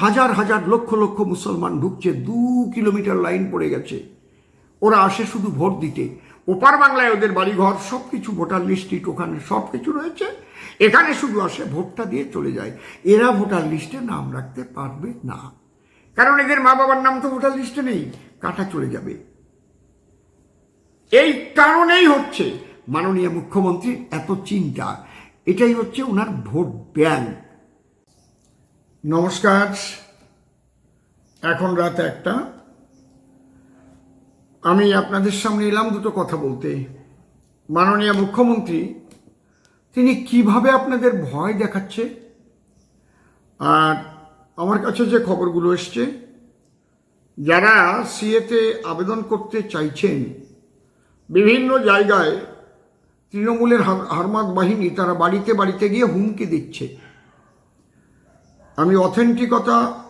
হাজার হাজার লক্ষ লক্ষ মুসলমান ঢুকছে, দু কিলোমিটার লাইন পড়ে গেছে। ওরা আসে শুধু ভোট দিতে। ওপার বাংলায় ওদের বাড়িঘর সব কিছু ভোটার লিস্টিট ওখানে সব কিছু রয়েছে। এখানে শুধু আসে ভোটটা দিয়ে চলে যায়। এরা ভোটার লিস্টে নাম রাখতে পারবে না। কারণ এদের মা বাবার নাম তো ভোটার লিস্টে নেই। কাটা চলে যাবে। এই কারণেই হচ্ছে, মাননীয় মুখ্যমন্ত্রীর এত চিন্তা। এটাই হচ্ছে ওনার ভোট ব্যাংক নমস্কার। এখন রাত একটা। আমি আপনাদের সামনে এলাম দুটো কথা বলতে। মাননীয় মুখ্যমন্ত্রী, তিনি কীভাবে আপনাদের ভয় দেখাচ্ছে? আর আমার কাছে যে খবরগুলো এসছে, যারা সিএতে আবেদন করতে চাইছেন, বিভিন্ন জায়গায় তৃণমূলের হার- হারমাদ বাহিনী তারা বাড়িতে বাড়িতে গিয়ে হুমকি দিচ্ছে। আমি অথেন্টিকতা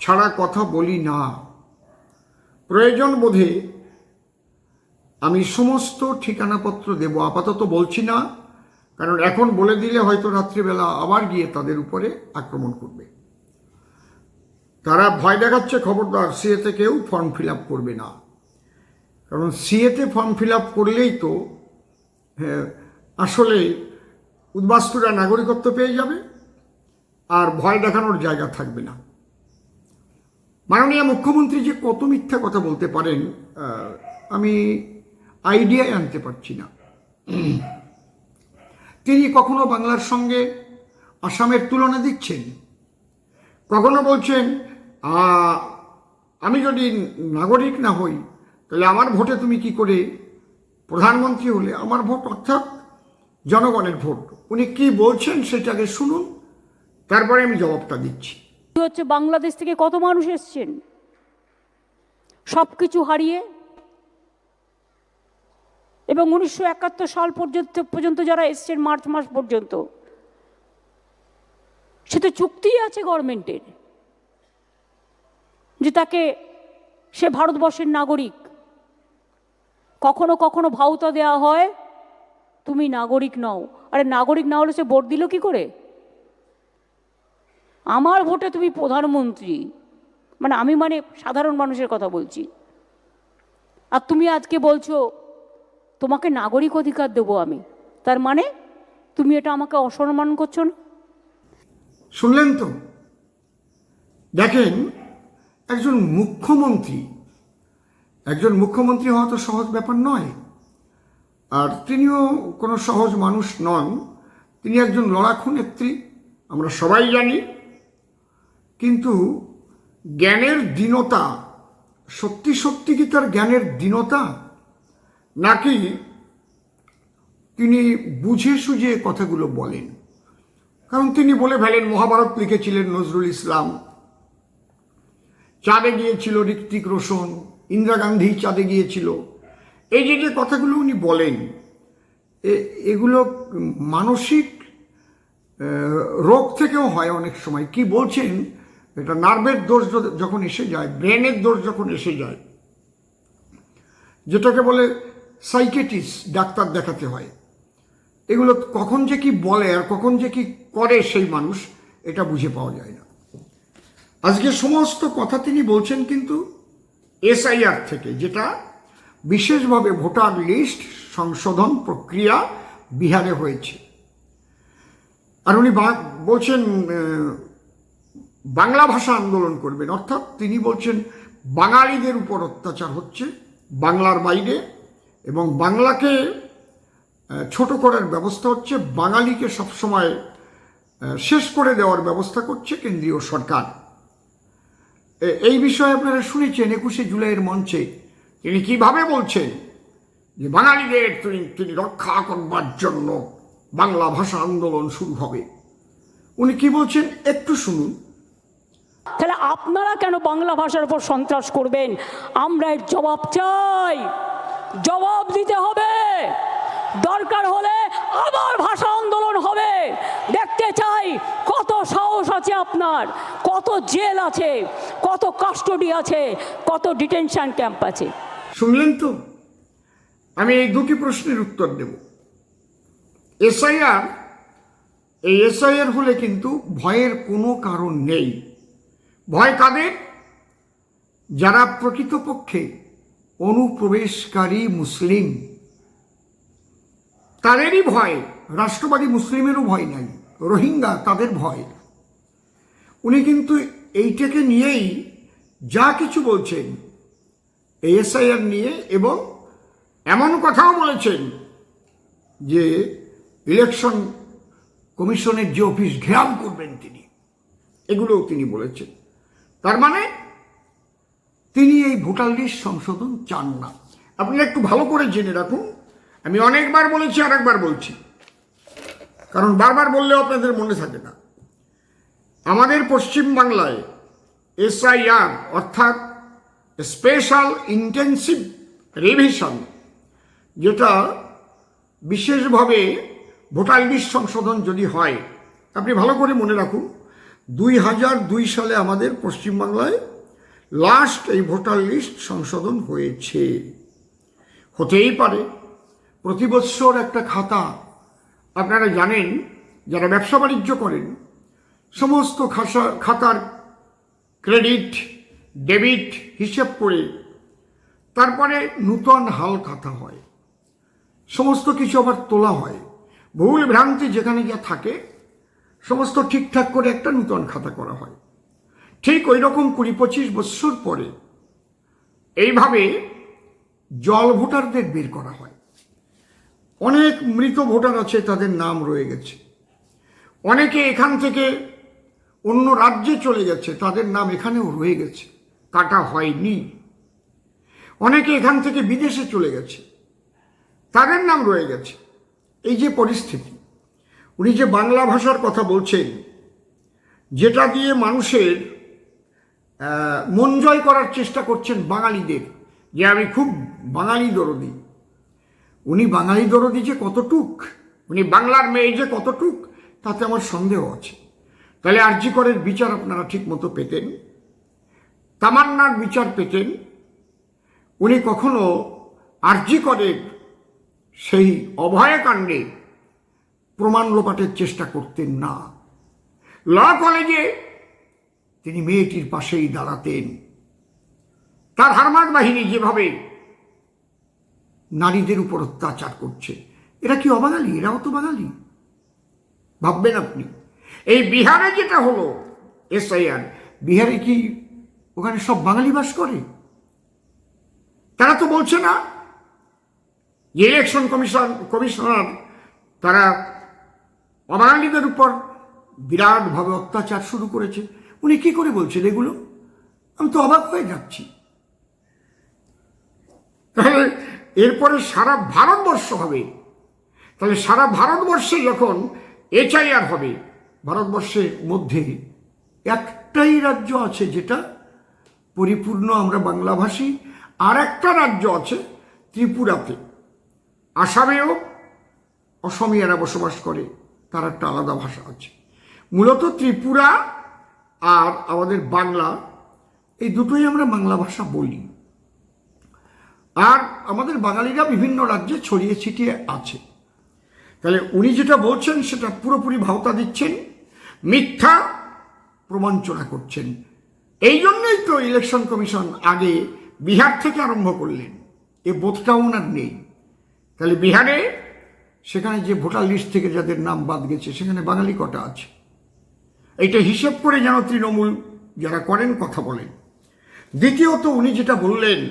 ছাড়া কথা বলি না। প্রয়োজন বোধে আমি সমস্ত ঠিকানাপত্র দেব। আপাতত বলছি না কারণ এখন বলে দিলে হয়তো রাত্রিবেলা আবার গিয়ে তাদের উপরে আক্রমণ করবে। তারা ভয় দেখাচ্ছে খবরদার সিএতে কেউ ফর্ম ফিল আপ করবে না। কারণ সিএতে ফর্ম ফিল আপ করলেই তো হ্যাঁ, আসলে উদ্বাস্তুরা নাগরিকত্ব পেয়ে যাবে। আর ভয় দেখানোর জায়গা থাকবে না। মাননীয় মুখ্যমন্ত্রী যে কত মিথ্যা কথা বলতে পারেন আমি আইডিয়ায় আনতে পারছি না। তিনি কখনো বাংলার সঙ্গে আসামের তুলনা দিচ্ছেন? কখনো বলছেন আমি যদি নাগরিক না হই, তাহলে আমার ভোটে তুমি কি করে প্রধানমন্ত্রী হলে? আমার ভোট অর্থাৎ জনগণের ভোট। উনি কি বলছেন সেটাকে শুনুন। তারপরে আমি জবাবটা দিচ্ছি। হচ্ছে, বাংলাদেশ থেকে কত মানুষ এসছেন? সব কিছু হারিয়ে? এবং উনিশশো একাত্তর সাল পর্যন্ত পর্যন্ত যারা এসছেন, মার্চ মাস পর্যন্ত, সে তো চুক্তিই আছে গভর্নমেন্টের, যে তাকে সে ভারতবর্ষের নাগরিক। কখনো কখনো ভাউতা দেওয়া হয়, তুমি নাগরিক নও। আরে, নাগরিক না হলে সে ভোট দিল কি করে? আমার ভোটে তুমি প্রধানমন্ত্রী। মানে আমি মানে সাধারণ মানুষের কথা বলছি। আর তুমি আজকে বলছো, তোমাকে নাগরিক অধিকার দেবো আমি। তার মানে তুমি এটা আমাকে অসম্মান করছ না? শুনলেন তো? দেখেন, একজন মুখ্যমন্ত্রী একজন মুখ্যমন্ত্রী হওয়া তো সহজ ব্যাপার নয়। আর তিনিও কোনো সহজ মানুষ নন। তিনি একজন লড়াকু নেত্রী, আমরা সবাই জানি। কিন্তু জ্ঞানের দীনতা, সত্যি সত্যি কি তার জ্ঞানের দীনতা? নাকি তিনি বুঝে সুঝে কথাগুলো বলেন? কারণ তিনি বলে ফেলেন, মহাভারত লিখেছিলেন নজরুল ইসলাম। চাঁদে গিয়েছিল ঋত্বিক রোশন, ইন্দিরা গান্ধী চাঁদে গিয়েছিল। এই যে যে কথাগুলো উনি বলেন এগুলো মানসিক রোগ থেকেও হয় অনেক সময়। কি বলছেন? এটা নার্ভের দোষ যখন এসে যায়, ব্রেনের দোষ যখন এসে যায়, যেটাকে বলে সাইকেটিস ডাক্তার দেখাতে হয়। এগুলো কখন যে কি বলে আর কখন যে কি করে সেই মানুষ, এটা বুঝে পাওয়া যায় না। আজকে সমস্ত কথা তিনি বলছেন কিন্তু এসআইআর থেকে, যেটা বিশেষভাবে ভোটার লিস্ট সংশোধন প্রক্রিয়া বিহারে হয়েছে। আর উনি বলছেন বাংলা ভাষা আন্দোলন করবেন। অর্থাৎ তিনি বলছেন, বাঙালিদের উপর অত্যাচার হচ্ছে, বাংলার বাইরে, এবং বাংলাকে ছোট করার ব্যবস্থা হচ্ছে, বাঙালিকে সবসময় শেষ করে দেওয়ার ব্যবস্থা করছে কেন্দ্রীয় সরকার। এই বিষয়ে আপনারা শুনেছেন একুশে জুলাইয়ের মঞ্চে তিনি কীভাবে বলছেন যে বাঙালিদের তিনি তিনি রক্ষা করবার জন্য বাংলা ভাষা আন্দোলন শুরু হবে। উনি কি বলছেন? একটু শুনুন। তাহলে আপনারা কেন বাংলা ভাষার উপর সন্ত্রাস করবেন? আমরা এর জবাব চাই। জবাব দিতে হবে। দরকার হলে আবার ভাষা আন্দোলন হবে। দেখতে চাই কত সাহস আছে আপনার, কত জেল আছে, কত কাস্টডি আছে, কত ডিটেনশন ক্যাম্প আছে। শুনলেন তো? আমি এই দুটি প্রশ্নের উত্তর দেব। এসআইআর, এই এসআইআর হলে কিন্তু ভয়ের কোনো কারণ নেই। ভয় কাদের? যারা প্রকৃতপক্ষে অনুপ্রবেশকারী মুসলিম। তাদেরই ভয়, রাষ্ট্রবাদী মুসলিমেরও ভয় নাই, রোহিঙ্গা তাদের ভয়। উনি কিন্তু এইটাকে নিয়েই যা কিছু বলছেন, এএসআইআর নিয়ে এবং এমন কথাও বলেছেন যে ইলেকশন কমিশনের যে অফিস ঘেরাও করবেন তিনি, এগুলোও তিনি বলেছেন। তার মানে তিনি এই ভোটার লিস্ট সংশোধন চান না। আপনারা একটু ভালো করে জেনে রাখুন। আমি অনেকবার বলেছি আর একবার বলছি। কারণ বারবার বললেও আপনাদের মনে থাকে না। আমাদের পশ্চিম বাংলায় এসআইআর, অর্থাৎ স্পেশাল ইন্টেন্সিভ রিভিশন, যেটা বিশেষভাবে ভোটার লিস্ট সংশোধন যদি হয়, আপনি ভালো করে মনে রাখুন। দুই হাজার দুই সালে আমাদের পশ্চিমবাংলায় লাস্ট এই ভোটার লিস্ট সংশোধন হয়েছে। হতেই পারে। প্রতি বৎসর একটা খাতা, আপনারা জানেন, যারা ব্যবসা বাণিজ্য করেন, সমস্ত খাসা, খাতার ক্রেডিট ডেবিট হিসেব করে তারপরে নূতন হাল খাতা হয়। সমস্ত কিছু আবার তোলা হয়। ভুল ভ্রান্তি যেখানে যা থাকে সমস্ত ঠিকঠাক করে একটা নূতন খাতা করা হয়। ঠিক ওই রকম কুড়ি পঁচিশ বৎসর পরে এইভাবে জল ভোটারদের বের করা হয়। অনেক মৃত ভোটার আছে, তাদের নাম রয়ে গেছে। অনেকে এখান থেকে অন্য রাজ্যে চলে গেছে, তাদের নাম এখানেও রয়ে গেছে। কাটা হয়নি। অনেকে এখান থেকে বিদেশে চলে গেছে, তাদের নাম রয়ে গেছে। এই যে পরিস্থিতি উনি যে বাংলা ভাষার কথা বলছেন, যেটা দিয়ে মানুষের মন জয় করার চেষ্টা করছেন বাঙালিদের, যে আমি খুব বাঙালি দরদি। উনি বাঙালি দরদি যে কতটুক, উনি বাংলার মেয়ে যে কতটুক, তাতে আমার সন্দেহ আছে। তাহলে আরজি করের বিচার আপনারা ঠিক মতো পেতেন, তামান্নার বিচার পেতেন, উনি কখনো আরজি করের সেই অভয়কাণ্ডে প্রমাণ লোপাটের চেষ্টা করতেন না। ল কলেজে তিনি মেয়েটির পাশেই দাঁড়াতেন। তার হারমাদ বাহিনী যেভাবে নারীদের উপর অত্যাচার করছে, এরা কি অবাঙালি? এরাও তো বাঙালি। ভাববেন আপনি। এই বিহারে যেটা হলো, এসআইআর, বিহারে কি ওখানে সব বাঙালি বাস করে? তারা তো বলছে না। ইলেকশন কমিশন কমিশনার তারা অবাঙালিদের উপর বিরাটভাবে অত্যাচার শুরু করেছে। উনি কি করে বলছেন এগুলো? আমি তো অবাক হয়ে যাচ্ছি। তাহলে এরপরে সারা ভারতবর্ষ হবে। তাহলে সারা ভারতবর্ষে যখন এইচআইআর হবে, ভারতবর্ষের মধ্যে একটাই রাজ্য আছে যেটা পরিপূর্ণ আমরা বাংলাভাষী, আর একটা রাজ্য আছে ত্রিপুরাতে। আসামেও অসমীয়ারা বসবাস করে। তার একটা আলাদা ভাষা আছে। মূলত ত্রিপুরা আর আমাদের বাংলা, এই দুটোই আমরা বাংলা ভাষা বলি। আর আমাদের বাঙালিরা বিভিন্ন রাজ্যে ছড়িয়ে ছিটিয়ে আছে। তাহলে উনি যেটা বলছেন, সেটা পুরোপুরি ভাওতা দিচ্ছেন, মিথ্যা প্রমাঞ্চনা করছেন। এই জন্যই তো ইলেকশন কমিশন আগে বিহার থেকে আরম্ভ করলেন। এ বোধটাও ওনার নেই। তাহলে বিহারে সেখানে যে ভোটার লিস্ট থেকে যাদের নাম বাদ গেছে, সেখানে বাঙালি কটা আছে? এটা হিসেব করে যেন তৃণমূল যারা করেন কথা বলেন। দ্বিতীয়ত উনি যেটা বললেন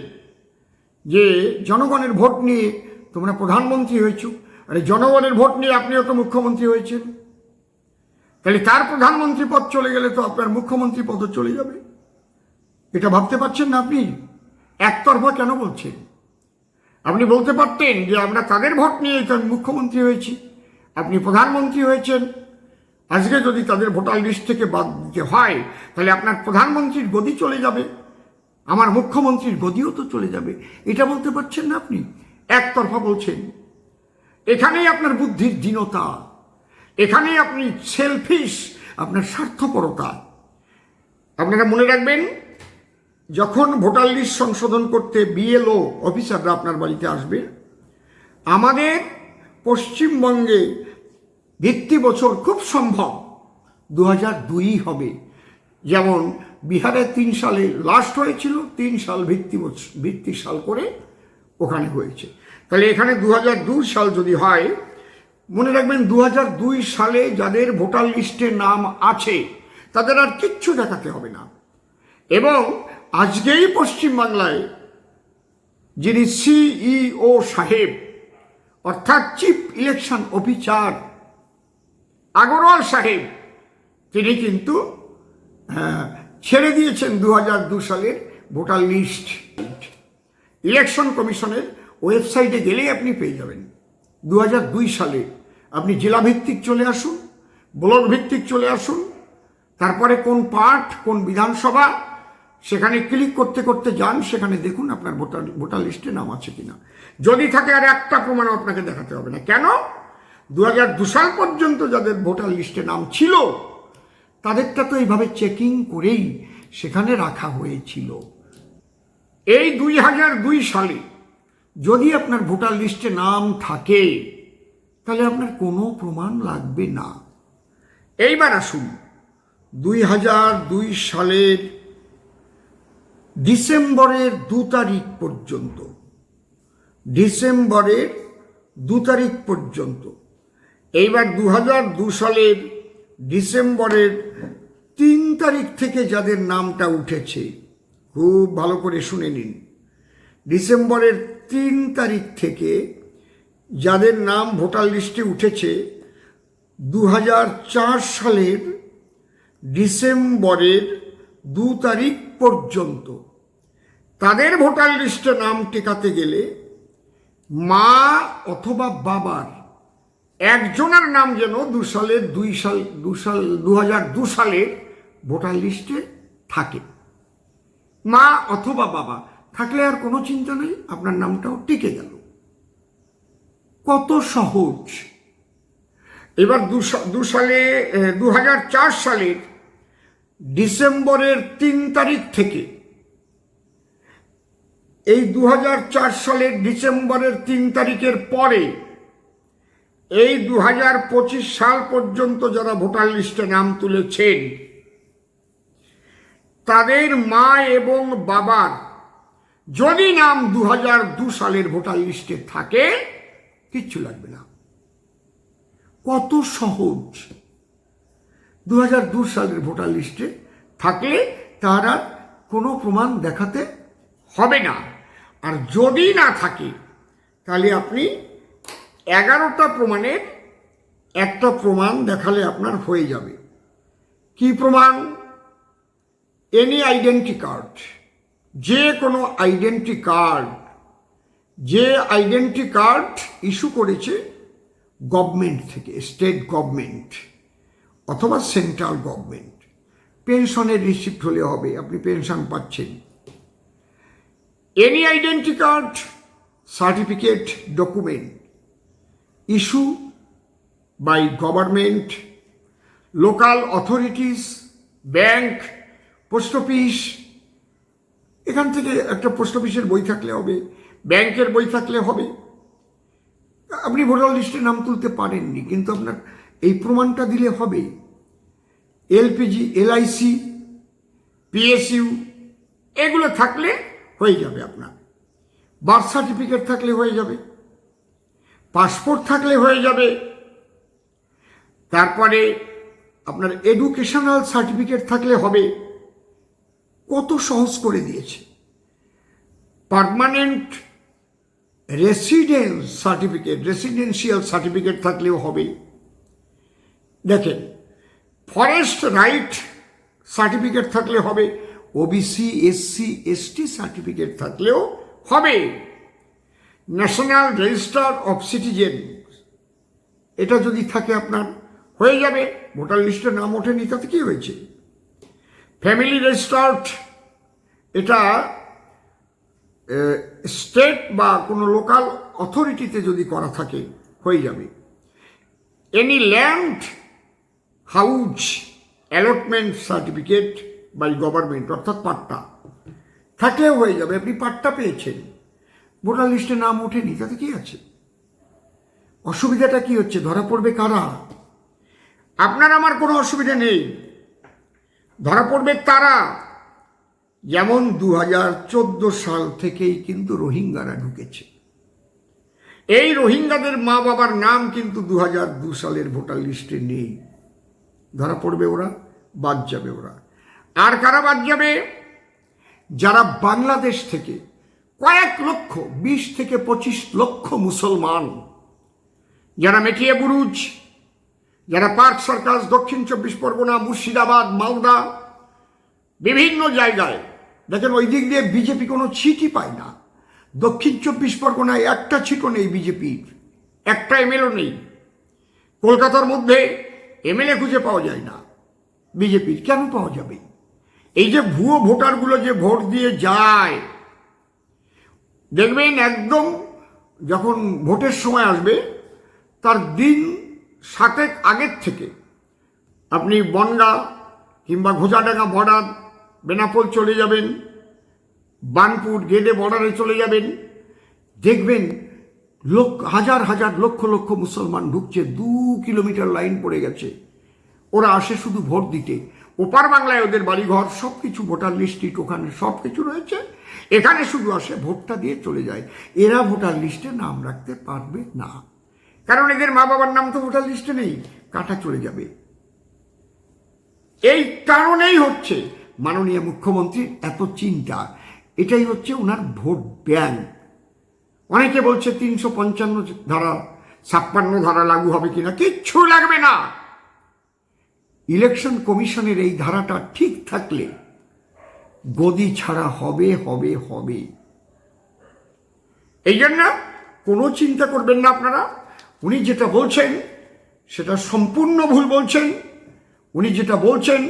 যে, জনগণের ভোট নিয়ে তোমরা প্রধানমন্ত্রী হয়েছ, আরে জনগণের ভোট নিয়ে আপনিও তো মুখ্যমন্ত্রী হয়েছেন। তাহলে তার প্রধানমন্ত্রী পদ চলে গেলে তো আপনার মুখ্যমন্ত্রী পদও চলে যাবে। এটা ভাবতে পারছেন না আপনি? একতরফা কেন বলছেন? আপনি বলতে পারতেন যে আমরা তাদের ভোট নিয়ে মুখ্যমন্ত্রী হয়েছি? আপনি প্রধানমন্ত্রী হয়েছেন। আজকে যদি তাদের ভোটার লিস্ট থেকে বাদ দিতে হয়, তাহলে আপনার প্রধানমন্ত্রীর গদি চলে যাবে। আমার মুখ্যমন্ত্রীর গদিও তো চলে যাবে। এটা বলতে পারছেন না আপনি? একতরফা বলছেন। এখানেই আপনার বুদ্ধির দীনতা। এখানেই আপনি সেলফিশ আপনার স্বার্থপরতা। আপনারা মনে রাখবেন যখন ভোটার লিস্ট সংশোধন করতে বিএলও অফিসাররা আপনার বাড়িতে আসবে, আমাদের পশ্চিমবঙ্গে ভিত্তি বছর খুব সম্ভব দু দুই হবে। যেমন বিহারে তিন সালে লাস্ট হয়েছিল, তিন সাল ভিত্তি ভিত্তি সাল করে ওখানে হয়েছে। তাহলে এখানে দু দুই সাল যদি হয়, মনে রাখবেন দু দুই সালে যাদের ভোটার লিস্টে নাম আছে, তাদের আর কিচ্ছু দেখাতে হবে না। এবং আজকেই পশ্চিমবাংলায় যিনি সিইও সাহেব অর্থাৎ চিফ ইলেকশন অফিসার আগরওয়াল সাহেব তিনি কিন্তু আহ, ছেড়ে দিয়েছেন দু হাজার দু সালের ভোটার লিস্ট। ইলেকশন কমিশনের ওয়েবসাইটে গেলেই আপনি পেয়ে যাবেন। দু হাজার দুই সালে আপনি জেলা ভিত্তিক চলে আসুন ব্লক ভিত্তিক চলে আসুন তারপরে কোন পার্ট কোন বিধানসভা সেখানে ক্লিক করতে করতে যান, সেখানে দেখুন আপনার ভোটার ভোটার লিস্টে নাম আছে কিনা। যদি থাকে আর একটা প্রমাণও আপনাকে দেখাতে হবে না। কেন? দু হাজার দু সাল পর্যন্ত যাদের ভোটার লিস্টে নাম ছিল, তাদেরটা তো এইভাবে চেকিং করেই সেখানে রাখা হয়েছিল। এই দুই হাজার দুই সালে যদি আপনার ভোটার লিস্টে নাম থাকে, তাহলে আপনার কোনো প্রমাণ লাগবে না। এইবার আসুন দুই হাজার দুই সালের ডিসেম্বরের দু তারিখ পর্যন্ত। ডিসেম্বরের দু তারিখ পর্যন্ত। এইবার দু হাজার দু সালের ডিসেম্বরের তিন তারিখ থেকে যাদের নামটা উঠেছে, খুব ভালো করে শুনে নিন। ডিসেম্বরের তিন তারিখ থেকে যাদের নাম ভোটার লিস্টে উঠেছে দু হাজার চার সালের ডিসেম্বরের দু তারিখ পর্যন্ত। তাদের ভোটার লিস্টে নাম টেকাতে গেলে মা অথবা বাবার একজনের নাম যেন দু সালের দুই সাল, দু সাল, দু হাজার দু সালের ভোটার লিস্টে থাকে। মা অথবা বাবা থাকলে আর কোনো চিন্তা নেই, আপনার নামটাও টিকে গেল। কত সহজ। এবার দু সালে দু হাজার চার সালের ডিসেম্বরের তিন তারিখ থেকে এই দু সালের ডিসেম্বরের তিন তারিখের পরে, এই দু সাল পর্যন্ত যারা ভোটার লিস্টে নাম তুলেছেন, তাদের মা এবং বাবার যদি নাম দু সালের ভোটার লিস্টে থাকে, কিচ্ছু লাগবে না। কত সহজ। দু সালের ভোটার লিস্টে থাকলে তার কোনো প্রমাণ দেখাতে হবে না। আর যদি না থাকে, তাহলে আপনি এগারোটা প্রমাণের একটা প্রমাণ দেখালে আপনার হয়ে যাবে। কি প্রমাণ? এনি আইডেন্টি কার্ড যে কোনো আইডেন্টি কার্ড যে আইডেন্টি কার্ড ইস্যু করেছে গভর্নমেন্ট থেকে স্টেট গভর্নমেন্ট অথবা সেন্ট্রাল গভর্নমেন্ট পেনশনের রিসিপ্ট হলে হবে, আপনি পেনশন পাচ্ছেন। Any identity card certificate document issue by government local authorities bank post office এখান থেকে একটা পোস্ট অফিসের বই থাকলে হবে, ব্যাংকের বই থাকলে হবে। আপনি ভোটার লিস্টে নাম তুলতে পারেননি, কিন্তু আপনার এই প্রমাণটা দিলে হবে। এলপিজি, এলআইসি, পিএসইউ, এগুলো থাকলে হয়ে যাবে আপনার। বার্থ সার্টিফিকেট থাকলে হয়ে যাবে। পাসপোর্ট থাকলে হয়ে যাবে। তারপরে আপনার এডুকেশনাল সার্টিফিকেট থাকলে হবে। কত সহজ করে দিয়েছে। Permanent residence certificate residential certificate থাকলেও হবে। দেখেন ফরেস্ট রাইট সার্টিফিকেট থাকলে হবে। ওবিসি এসসি এসটি সার্টিফিকেট থাকলেও হবে। ন্যাশনাল রেজিস্টার অফ সিটিজেন এটা যদি থাকে আপনার, হয়ে যাবে। ভোটার লিস্টে নাম ওঠেনি, তাতে কী হয়েছে? ফ্যামিলি রেজিস্টার্ড এটা স্টেট বা কোনো লোকাল অথরিটিতে যদি করা থাকে, হয়ে যাবে। Any land house allotment certificate by government অর্থাৎ পাট্টা। থাকলেও হয়ে যাবে, আপনি পাট্টা পেয়েছেন। ভোটার লিস্টে নাম ওঠেনি, তাতে কি আছে? অসুবিধাটা কি হচ্ছে? ধরা পড়বে কারা? আপনার আমার কোনো অসুবিধা নেই। ধরা পড়বে তারা। যেমন দু হাজার চোদ্দ সাল থেকেই কিন্তু রোহিঙ্গারা ঢুকেছে। এই রোহিঙ্গাদের মা বাবার নাম কিন্তু দু সালের ভোটার লিস্টে নেই। ধরা পড়বে ওরা, বাদ যাবে ওরা। আর কারা বাদ যাবে? যারা বাংলাদেশ থেকে কয়েক লক্ষ, বিশ থেকে পঁচিশ লক্ষ মুসলমান, যারা মেটিয়ে বুরুজ, যারা পার্ক সার্কাস, দক্ষিণ চব্বিশ পরগনা, মুর্শিদাবাদ, মালদা, বিভিন্ন জায়গায়, দেখেন ওই দিক দিয়ে বিজেপি কোনো ছিটই পায় না। দক্ষিণ চব্বিশ পরগনায় একটা ছিটও নেই বিজেপির একটা এমএলও নেই। কলকাতার মধ্যে এমএলএ খুঁজে পাওয়া যায় না, বিজেপির কেন পাওয়া যাবে? এই যে ভুয়ো ভোটারগুলো যে ভোট দিয়ে যায়, দেখবেন একদম যখন ভোটের সময় আসবে, তার দিন সাতেক আগের থেকে আপনি বনগা কিংবা ঘোষাডাঙ্গা বর্ডার, বেনাপোল চলে যাবেন, বানপুর গেদে বর্ডারে চলে যাবেন, দেখবেন লোক, হাজার হাজার, লক্ষ লক্ষ মুসলমান ঢুকছে, দু কিলোমিটার লাইন পড়ে গেছে। ওরা আসে শুধু ভোট দিতে। ওপার বাংলায় ওদের বাড়িঘর সব কিছু ভোটার লিস্টিট ওখানে সব কিছু রয়েছে। এখানে শুধু আসে ভোটটা দিয়ে চলে যায়। এরা ভোটার লিস্টে নাম রাখতে পারবে না। কারণ এদের মা বাবার নাম তো ভোটার লিস্টে নেই, কাটা চলে যাবে। এই কারণেই হচ্ছে মাননীয় মুখ্যমন্ত্রীর এত চিন্তা। এটাই হচ্ছে ওনার ভোট ব্যাংক। অনেকে বলছে তিনশো পঞ্চান্ন ধারা, ছাপ্পান্ন ধারা লাগু হবে কিনা, কিচ্ছু লাগবে না। ইলেকশন কমিশনের এই ধারাটা ঠিক থাকলে গদি ছাড়া হবে হবে হবে। এই জন্য কোনো চিন্তা করবেন না আপনারা। উনি যেটা বলছেন, সেটা সম্পূর্ণ ভুল বলছেন। উনি যেটা বলছেন,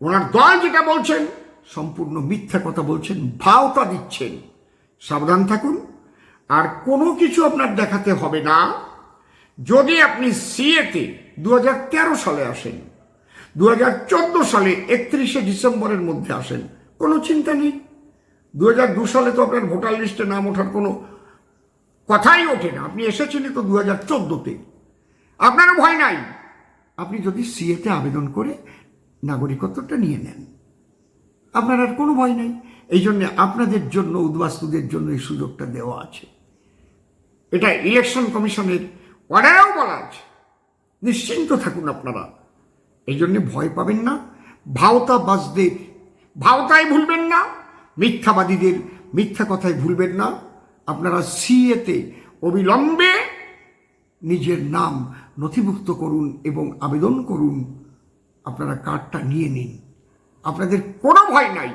ওনার দল যেটা বলছেন, সম্পূর্ণ মিথ্যা কথা বলছেন, ভাওতা দিচ্ছেন। সাবধান থাকুন। আর কোনো কিছু আপনার দেখাতে হবে না। যদি আপনি সিএতে দু হাজার তেরো সালে আসেন দু হাজার চোদ্দ সালে একত্রিশে ডিসেম্বরের মধ্যে আসেন। কোনো চিন্তা নেই। দু সালে তো আপনার ভোটার লিস্টে নাম ওঠার কোনো কথাই ওঠে না। আপনি এসেছিলেন তো দু হাজার চোদ্দোতে। আপনারও ভয় নাই। আপনি যদি সিএতে আবেদন করে নাগরিকত্বটা নিয়ে নেন, আপনার আর কোনো ভয় নাই। এই জন্য আপনাদের জন্য, উদ্বাস্তুদের জন্য এই সুযোগটা দেওয়া আছে। এটা ইলেকশন কমিশনের অর্ডারেও বলা আছে। নিশ্চিন্ত থাকুন আপনারা। এই জন্যে ভয় পাবেন না। ভাওতাবাজদের, ভাওতায় ভুলবেন না। মিথ্যাবাদীদের, মিথ্যা কথায় ভুলবেন না। আপনারা সিএতে অবিলম্বে নিজের নাম নথিভুক্ত করুন এবং আবেদন করুন। আপনারা কার্ডটা নিয়ে নিন। আপনাদের কোনো ভয় নাই।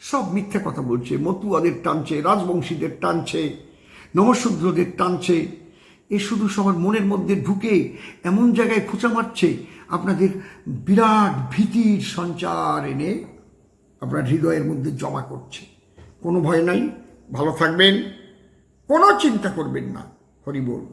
সব মিথ্যে কথা বলছে। মতুয়াদের টানছে, রাজবংশীদের টানছে, নমশূদ্রদের টানছে। এ শুধু সবার মনের মধ্যে ঢুকে এমন জায়গায় খোঁচা মারছে আপনাদের বিরাট ভীতির সঞ্চার এনে আপনার হৃদয়ের মধ্যে জমা করছে। কোনো ভয় নাই, ভালো থাকবেন, কোনো চিন্তা করবেন না, হরি বল।